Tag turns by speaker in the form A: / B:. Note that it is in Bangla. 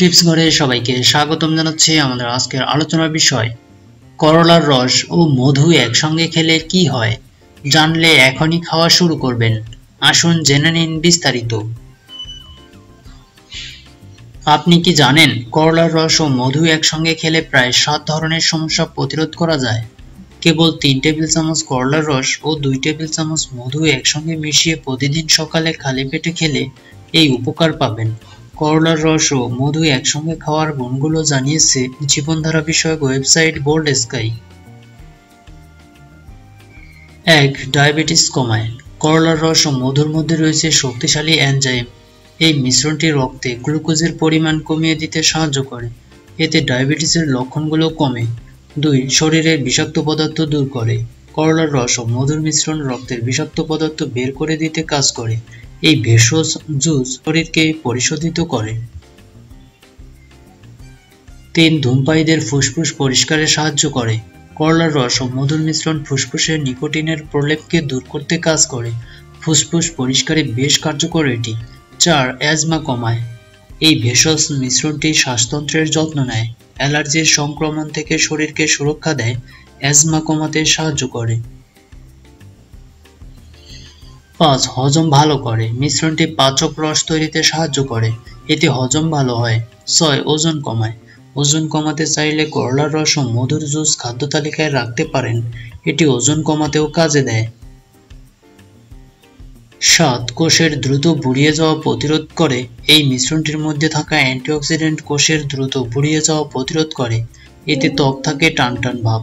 A: টিপস ঘরে সবাইকে স্বাগতম জানাচ্ছি আমাদের আজকের আলোচনার বিষয়। করলার রস ও মধু একসঙ্গে খেলে কি হয়? জানলে এখনই খাওয়া শুরু করবেন। আসুন জেনে নিন বিস্তারিত। আপনি কি জানেন করলার রস ও মধু একসঙ্গে খেলে প্রায় সাত ধরনের সমস্যা প্রতিরোধ করা যায়? কেবল তিন টেবিল চামচ করলার রস ও দুই টেবিল চামচ মধু একসঙ্গে মিশিয়ে প্রতিদিন সকালে খালি পেটে খেলে এই উপকার পাবেন। করলার রস ও মধু একসঙ্গে খাওয়ার গুণগুলো জানিয়েছে জীবনধারা বিষয়ক ওয়েবসাইট বোল্ড স্কাই। এক, ডায়াবেটিস কমায়। করলার রস ও মধুর মধ্যে রয়েছে শক্তিশালী এনজাইম। এই মিশ্রণটি রক্তে গ্লুকোজের পরিমাণ কমিয়ে দিতে সাহায্য করে। এতে ডায়াবেটিসের লক্ষণগুলো কমে। দুই শরীরের বিষাক্ত পদার্থ দূর করে। করলার রস ও মধুর মিশ্রণ রক্তের বিষাক্ত পদার্থ বের করে দিতে কাজ করে। এই ভেষজ জুস শরীরকে পরিশোধিত করে। তিন ধূমপায়ীদের ফুসফুস পরিষ্কারে সাহায্য করে। করলার রস ও মধুর মিশ্রণ ফুসফুসের নিকোটিনের প্রলেপকে দূর করতে কাজ করে। ফুসফুস পরিষ্কারে বেশ কার্যকর এটি চার অ্যাজমা কমায়। এই ভেষজ মিশ্রণটি শ্বাসতন্ত্রের যত্ন নেয়, অ্যালার্জির সংক্রমণ থেকে শরীরকে সুরক্ষা দেয়, অ্যাজমা কমাতে সাহায্য করে। পাঁচ হজম ভালো করে। মিশ্রণটি পাচক রস তৈরিতে সাহায্য করে। এতে হজম ভালো হয়। ছয়, ওজন কমায়। ওজন কমাতে চাইলে করলার রস ও মধুর জুস খাদ্য তালিকায় রাখতে পারেন। এটি ওজন কমাতেও কাজে দেয়। সাত, কোষের দ্রুত বুড়িয়ে যাওয়া প্রতিরোধ করে। এই মিশ্রণটির মধ্যে থাকা অ্যান্টিঅক্সিডেন্ট কোষের দ্রুত বুড়িয়ে যাওয়া প্রতিরোধ করে। এতে ত্বক থাকে টান টান ভাব।